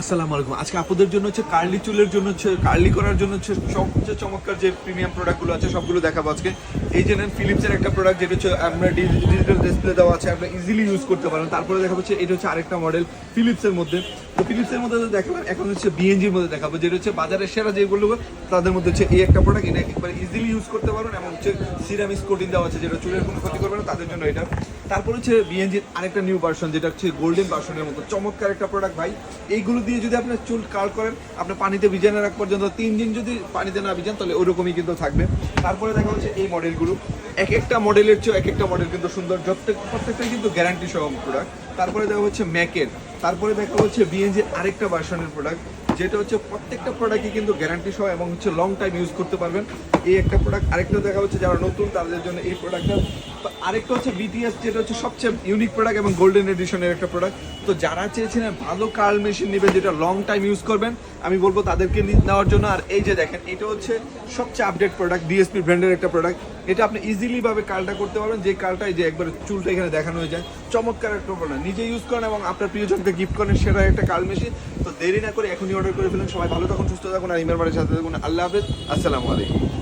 আসসালামু আলাইকুম। আজকে আপনাদের জন্য হচ্ছে কার্লি চুলের জন্য হচ্ছে, কার্লি করার জন্য হচ্ছে সবচেয়ে চমৎকার যে প্রিমিয়াম প্রোডাক্টগুলো আছে সবগুলো দেখাবো আজকে। এই যে নেন ফিলিপসের একটা প্রোডাক্ট যেটা হচ্ছে আমরা ডিজিটাল ডিসপ্লে দেওয়া আছে আপনারা ইজিলি ইউজ করতে পারেন। তারপরে দেখা হচ্ছে এটা হচ্ছে আরেকটা মডেল ফিলিপসের মধ্যে। তো ফিলিপসের মধ্যে দেখালাম, এখন হচ্ছে বিএনজির মধ্যে দেখাবো, যেটা হচ্ছে বাজারের সেরা যেগুলো, তাদের মধ্যে হচ্ছে এই একটা প্রোডাক্ট এটা একবার ইজিলি ইউজ করতে পারবেন এবং হচ্ছে সিরামিক্স কোটিং দেওয়া আছে, যেটা চুলের কোনো ক্ষতি করবে না, তাদের জন্য এটা। তারপর হচ্ছে বিএনজির আরেকটা নিউ ভার্সন যেটা হচ্ছে গোল্ডেন ভার্সনের মতো। চমৎকার একটা প্রোডাক্ট ভাই। এইগুলো দিয়ে যদি আপনার চুল কাল করেন, আপনার পানিতে ভিজে না রাখ পর্যন্ত তিন দিন যদি পানিতে না ভিজান, তাহলে ওরকমই কিন্তু থাকবে। তারপরে দেখা হচ্ছে এই মডেলগুলো এক একটা মডেলের চেয়ে এক একটা মডেল কিন্তু সুন্দর। প্রত্যেক প্রত্যেকটাই কিন্তু গ্যারান্টি সহ প্রোডাক্ট তারপরে দেখা হচ্ছে ম্যাকের। তারপরে দেখা হচ্ছে বিএনজির আরেকটা ভার্সনের প্রোডাক্ট যেটা হচ্ছে প্রত্যেকটা প্রোডাক্টই কিন্তু গ্যারান্টি সহ এবং হচ্ছে লং টাইম ইউজ করতে পারবেন। এই একটা প্রোডাক্ট আরেকটা দেখা হচ্ছে যারা নতুন, তাদের জন্য এই প্রোডাক্টটা আরেকটা হচ্ছে বিটিএস যেটা হচ্ছে সবচেয়ে ইউনিক প্রোডাক্ট এবং গোল্ডেন এডিশনের একটা প্রোডাক্ট তো যারা চেয়েছিলেন ভালো কার্ল মেশিন নেবেন, যেটা লং টাইম ইউজ করবেন, আমি বলব তাদেরকে নেওয়ার জন্য। আর এই যে দেখেন, এটা হচ্ছে সবচেয়ে আপডেট প্রোডাক্ট ডিএসপি ব্র্যান্ডের একটা প্রোডাক্ট এটা আপনি ইজিলিভাবে কালটা করতে পারবেন। যে কালটা যে একবার চুলটা এখানে দেখানো হয়ে যায়। চমৎকার একটা প্রোডাক্ট নিজে ইউজ করেন এবং আপনার প্রিয়জনকে গিফট করেন সেটা একটা কাল মেশিন তো দেরি না করে এখনই অর্ডার করে ফেলেন। সবাই ভালো থাকুন, সুস্থ থাকুন, আর ইমেল বাড়ির সাথে থাকুন। আল্লাহ হাফেজ। আসসালামু আলাইকুম।